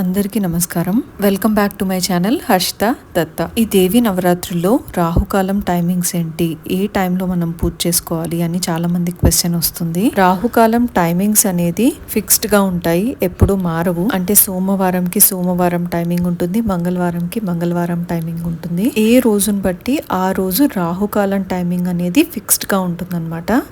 అందరికీ నమస్కారం. Welcome back to my channel Harshita Datta ఈ దేవి నవరాత్రుల్లో రాహుకాలం టైమింగ్స్ ఏంటి? ఏ టైంలో మనం పూజ చేసుకోవాలి అని చాలా మంది క్వశ్చన్ వస్తుంది. రాహుకాలం టైమింగ్స్ అనేది ఫిక్స్డ్గా ఉంటాయి ఎప్పుడు మారవు. అంటే సోమవారంకి సోమవారం టైమింగ్ ఉంటుంది మంగళవారంకి మంగళవారం టైమింగ్ ఉంటుంది. ఏ రోజును బట్టి ఆ రోజు రాహుకాలం టైమింగ్ అనేది ఫిక్స్డ్గా ఉంటుంది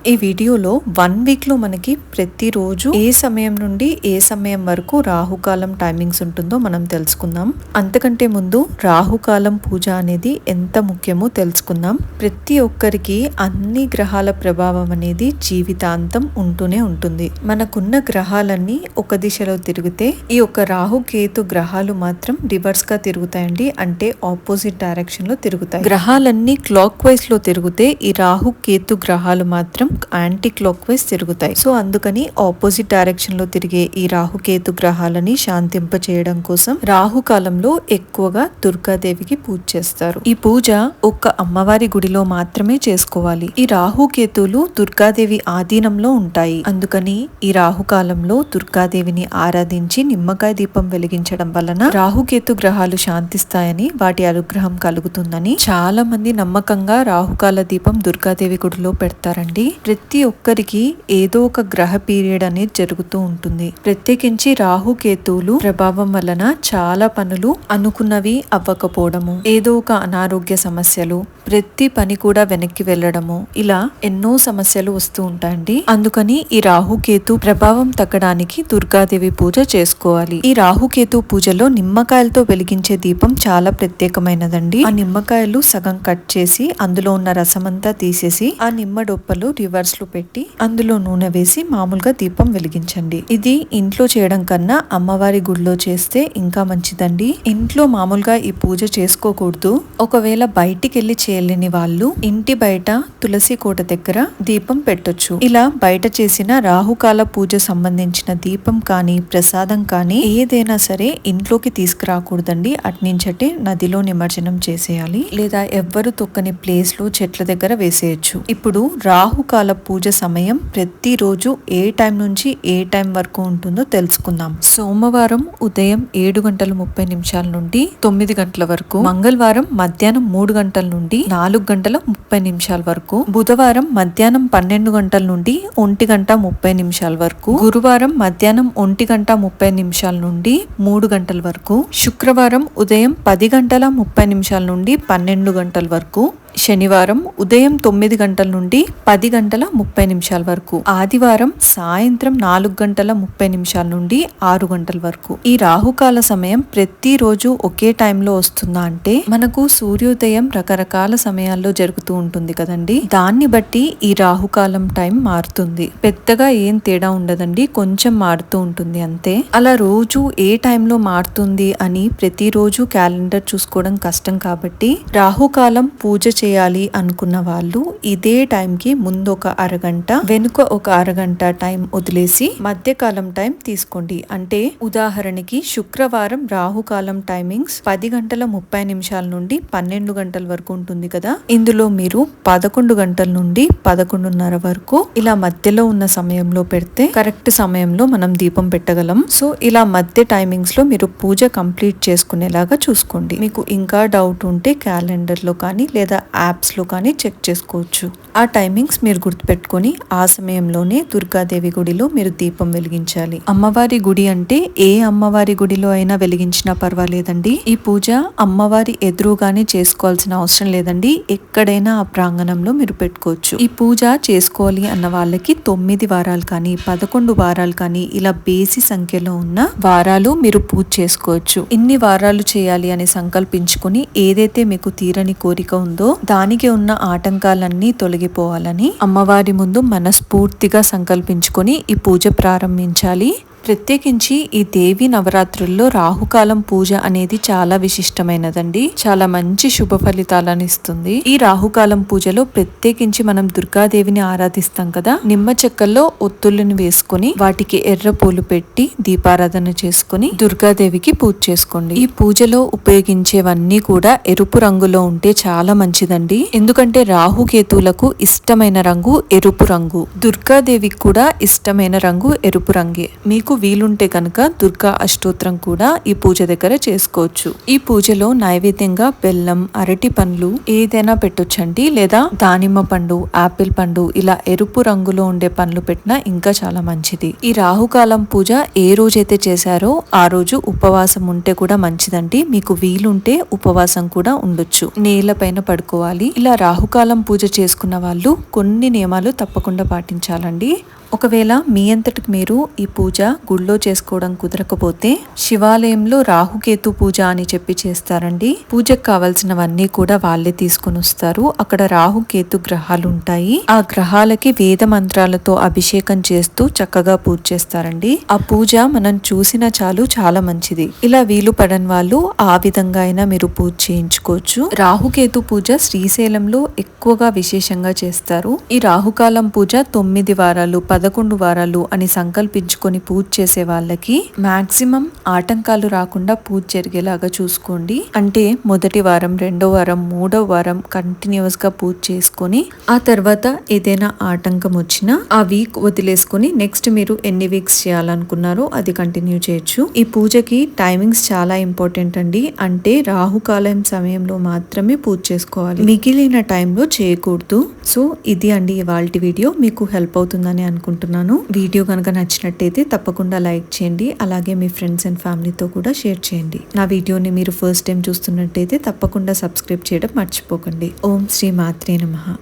ఈ వీడియోలో వన్ వీక్లో మనకి ప్రతిరోజు ఏ సమయం నుండి ఏ సమయం వరకు రాహుకాలం టైమింగ్స్ ఉంటుందో మనం తెలుసుకుందాం. అంతకంటే ముందు రాహుకాలం పూజ అనేది ఎంత ముఖ్యమో తెలుసుకుందాం. ప్రతి ఒక్కరికి అన్ని గ్రహాల ప్రభావం అనేది జీవితాంతం ఉంటూనే ఉంటుంది. మనకున్న గ్రహాలన్నీ ఒక దిశలో తిరిగితే ఈ యొక్క రాహు కేతు గ్రహాలు మాత్రం రివర్స్గా తిరుగుతాయండి. అంటే ఆపోజిట్ డైరెక్షన్లో తిరుగుతాయి. గ్రహాలన్నీ క్లాక్ వైజ్లో తిరిగితే ఈ రాహు కేతు గ్రహాలు మాత్రం యాంటీ క్లాక్ వైజ్ తిరుగుతాయి. సో అందుకని ఆపోజిట్ డైరెక్షన్లో తిరిగే ఈ రాహుకేతు గ్రహాలని శాంతింప చేయడం కోసం రాహుకాలంలో ఎక్కువగా దుర్గాదేవికి పూజ చేస్తారు. ఈ పూజ ఒక్క అమ్మవారి గుడిలో మాత్రమే చేసుకోవాలి. ఈ రాహుకేతువులు దుర్గాదేవి ఆధీనంలో ఉంటాయి. అందుకని ఈ రాహుకాలంలో దుర్గాదేవిని ఆరాధించి నిమ్మకాయ దీపం వెలిగించడం వలన రాహుకేతు గ్రహాలు శాంతిస్తాయని వాటి అనుగ్రహం కలుగుతుందని చాలా మంది నమ్మకంగా రాహుకాల దీపం దుర్గాదేవి గుడిలో పెడతారండి. ప్రతి ఒక్కరికి ఏదో ఒక గ్రహ పీరియడ్ అనేది జరుగుతూ ఉంటుంది. ప్రత్యేకించి రాహుకేతువులు ప్రభావం వలన చాలా పనులు అనుకున్నవి అవ్వకపోవడము ఏదో ఒక అనారోగ్య సమస్యలు ప్రతి పని కూడా వెనక్కి వెళ్ళడము ఇలా ఎన్నో సమస్యలు వస్తూ ఉంటాయండి. అందుకని ఈ రాహుకేతు ప్రభావం తగ్గడానికి దుర్గాదేవి పూజ చేసుకోవాలి. ఈ రాహుకేతు పూజలో నిమ్మకాయలతో వెలిగించే దీపం చాలా ప్రత్యేకమైనదండి. ఆ నిమ్మకాయలు సగం కట్ చేసి అందులో ఉన్న రసమంతా తీసేసి ఆ నిమ్మ డొప్పలు రివర్స్లో పెట్టి అందులో నూనె వేసి మామూలుగా దీపం వెలిగించండి. ఇది ఇంట్లో చేయడం కన్నా అమ్మవారి గుడిలో చేస్తే ఇంకా మంచిదండి. ఇంట్లో మామూలుగా ఈ పూజ చేసుకోకూడదు. ఒకవేళ బయటికి వెళ్ళి చేయలేని వాళ్ళు ఇంటి బయట తులసి కోట దగ్గర దీపం పెట్టొచ్చు. ఇలా బయట చేసిన రాహుకాల పూజ సంబంధించిన దీపం కానీ ప్రసాదం కానీ ఏదైనా సరే ఇంట్లోకి తీసుకురాకూడదండి. అట్నుంచటే నదిలో నిమజ్జనం చేసేయాలి. లేదా ఎవ్వరు తొక్కని ప్లేస్లో చెట్ల దగ్గర వేసేయచ్చు. ఇప్పుడు రాహుకాల పూజ సమయం ప్రతిరోజు ఏ టైం నుంచి ఏ టైం వరకు ఉంటుందో తెలుసుకుందాం. సోమవారం ఉదయం ఏడు గంటల ముప్పై నిమిషాల నుండి తొమ్మిది గంటల వరకు మంగళవారం మధ్యాహ్నం మూడు గంటల నుండి నాలుగు గంటల ముప్పై నిమిషాల వరకు బుధవారం మధ్యాహ్నం పన్నెండు గంటల నుండి ఒంటి గంట ముప్పై నిమిషాల వరకు గురువారం మధ్యాహ్నం ఒంటి గంట ముప్పై నిమిషాల నుండి మూడు గంటల వరకు శుక్రవారం ఉదయం పది గంటల ముప్పై నిమిషాల నుండి పన్నెండు గంటల వరకు శనివారం ఉదయం తొమ్మిది గంటల నుండి పది గంటల ముప్పై నిమిషాల వరకు ఆదివారం సాయంత్రం నాలుగు గంటల ముప్పై నిమిషాల నుండి ఆరు గంటల వరకు. ఈ రాహుకాల సమయం ప్రతిరోజు ఒకే టైంలో వస్తుందా అంటే మనకు సూర్యోదయం రకరకాల సమయాల్లో జరుగుతూ ఉంటుంది కదండి. దాన్ని బట్టి ఈ రాహుకాలం టైం మారుతుంది. పెద్దగా ఏం తేడా ఉండదండి కొంచెం మారుతూ ఉంటుంది అంతే. అలా రోజు ఏ టైంలో మారుతుంది అని ప్రతిరోజు క్యాలెండర్ చూసుకోవడం కష్టం కాబట్టి రాహుకాలం పూజ చేయాలి అనుకున్న వాళ్ళు ఇదే టైంకి ముందు ఒక అరగంట వెనుక ఒక అరగంట టైం వదిలేసి మధ్యకాలం టైం తీసుకోండి. అంటే ఉదాహరణకి శుక్రవారం రాహుకాలం టైమింగ్స్ పది గంటల ముప్పై నిమిషాల నుండి పన్నెండు గంటల వరకు ఉంటుంది కదా. ఇందులో మీరు పదకొండు గంటల నుండి పదకొండున్నర వరకు ఇలా మధ్యలో ఉన్న సమయంలో పెడితే కరెక్ట్ సమయంలో మనం దీపం పెట్టగలం. సో ఇలా మధ్య టైమింగ్స్లో మీరు పూజ కంప్లీట్ చేసుకునేలాగా చూసుకోండి. మీకు ఇంకా డౌట్ ఉంటే క్యాలెండర్లో కానీ లేదా యాప్స్లో కానీ చెక్ చేసుకోవచ్చు. ఆ టైమింగ్స్ మీరు గుర్తుపెట్టుకొని ఆ సమయంలోనే దుర్గాదేవి గుడిలో మీరు దీపం వెలిగించాలి. అమ్మవారి గుడి అంటే ఏ అమ్మవారి గుడిలో అయినా వెలిగించినా పర్వాలేదండి. ఈ పూజ అమ్మవారి ఎదురుగానే చేసుకోవాల్సిన అవసరం లేదండి. ఎక్కడైనా ఆ ప్రాంగణంలో మీరు పెట్టుకోవచ్చు. ఈ పూజ చేసుకోవాలి అన్న వాళ్ళకి తొమ్మిది వారాలు కానీ పదకొండు వారాలు కానీ ఇలా బేసి సంఖ్యలో ఉన్న వారాలు మీరు పూజ చేసుకోవచ్చు. ఇన్ని వారాలు చేయాలి అని సంకల్పించుకొని ఏదైతే మీకు తీరని కోరిక ఉందో దానికి ఉన్న ఆటంకాలన్నీ తొలగిపోవాలని అమ్మవారి ముందు మనస్ఫూర్తిగా సంకల్పించుకొని ఈ పూజ ప్రారంభించాలి. ప్రత్యేకించి ఈ దేవి నవరాత్రుల్లో రాహుకాలం పూజ అనేది చాలా విశిష్టమైనదండి. చాలా మంచి శుభ ఫలితాలను ఇస్తుంది. ఈ రాహుకాలం పూజలో ప్రత్యేకించి మనం దుర్గాదేవిని ఆరాధిస్తాం కదా. నిమ్మ చెక్కల్లో ఒత్తులను వేసుకొని వాటికి ఎర్ర పూలు పెట్టి దీపారాధన చేసుకుని దుర్గాదేవికి పూజ చేసుకోండి. ఈ పూజలో ఉపయోగించేవన్నీ కూడా ఎరుపు రంగులో ఉంటే చాలా మంచిదండి. ఎందుకంటే రాహుకేతువులకు ఇష్టమైన రంగు ఎరుపు రంగు. దుర్గాదేవికి కూడా ఇష్టమైన రంగు ఎరుపు రంగే. మీకు మీకు వీలుంటే కనుక దుర్గా అష్టోత్రం కూడా ఈ పూజ దగ్గర చేసుకోవచ్చు. ఈ పూజలో నైవేద్యంగా బెల్లం అరటి పండ్లు ఏదైనా పెట్టొచ్చండి. లేదా దానిమ్మ పండు ఆపిల్ పండు ఇలా ఎరుపు రంగులో ఉండే పండ్లు పెట్టినా ఇంకా చాలా మంచిది. ఈ రాహుకాలం పూజ ఏ రోజైతే చేశారో ఆ రోజు ఉపవాసం ఉంటే కూడా మంచిదండి. మీకు వీలుంటే ఉపవాసం కూడా ఉండొచ్చు. నేలపైన పడుకోవాలి. ఇలా రాహుకాలం పూజ చేసుకున్న వాళ్ళు కొన్ని నియమాలు తప్పకుండా పాటించాలండి. ఒకవేళ మీ అంతటికి మీరు ఈ పూజ గుళ్ళో చేసుకోవడం కుదరకపోతే శివాలయంలో రాహుకేతు పూజ అని చెప్పి చేస్తారండి. పూజకు కావాల్సినవన్నీ కూడా వాళ్ళే తీసుకొని వస్తారు. అక్కడ రాహుకేతు గ్రహాలు ఉంటాయి ఆ గ్రహాలకి వేద మంత్రాలతో అభిషేకం చేస్తూ చక్కగా పూజ చేస్తారండి. ఆ పూజ మనం చూసిన చాలు చాలా మంచిది. ఇలా వీలు పడని వాళ్ళు ఆ విధంగా అయినా మీరు పూజ చేయించుకోవచ్చు. రాహుకేతు పూజ శ్రీశైలంలో ఎక్కువగా విశేషంగా చేస్తారు. ఈ రాహుకాలం పూజ తొమ్మిది వారాలు పదకొండు వారాలు అని సంకల్పించుకొని పూజ చేసే వాళ్ళకి మాక్సిమం ఆటంకాలు రాకుండా పూజ జరిగేలాగా చూసుకోండి. అంటే మొదటి వారం రెండో వారం మూడో వారం కంటిన్యూస్గా పూజ చేసుకొని ఆ తర్వాత ఏదైనా ఆటంకం వచ్చినా ఆ వీక్ వదిలేసుకొని నెక్స్ట్ మీరు ఎన్ని వీక్స్ చేయాలనుకున్నారో అది కంటిన్యూ చేయొచ్చు. ఈ పూజకి టైమింగ్స్ చాలా ఇంపార్టెంట్ అండి. అంటే రాహుకాలం సమయంలో మాత్రమే పూజ చేసుకోవాలి. మిగిలిన టైంలో చేయకూడదు. సో ఇది అండి ఇవాళ వీడియో. మీకు హెల్ప్ అవుతుందని అనుకుంటున్నాను. అనుకుంటున్నాను వీడియో కనుక నచ్చినట్టయితే తప్పకుండా లైక్ చేయండి. అలాగే మీ ఫ్రెండ్స్ అండ్ ఫ్యామిలీతో కూడా షేర్ చేయండి. నా వీడియోని మీరు ఫస్ట్ టైం చూస్తున్నట్టయితే తప్పకుండా సబ్స్క్రైబ్ చేయడం మర్చిపోకండి. ఓం శ్రీ మాత్రే నమహ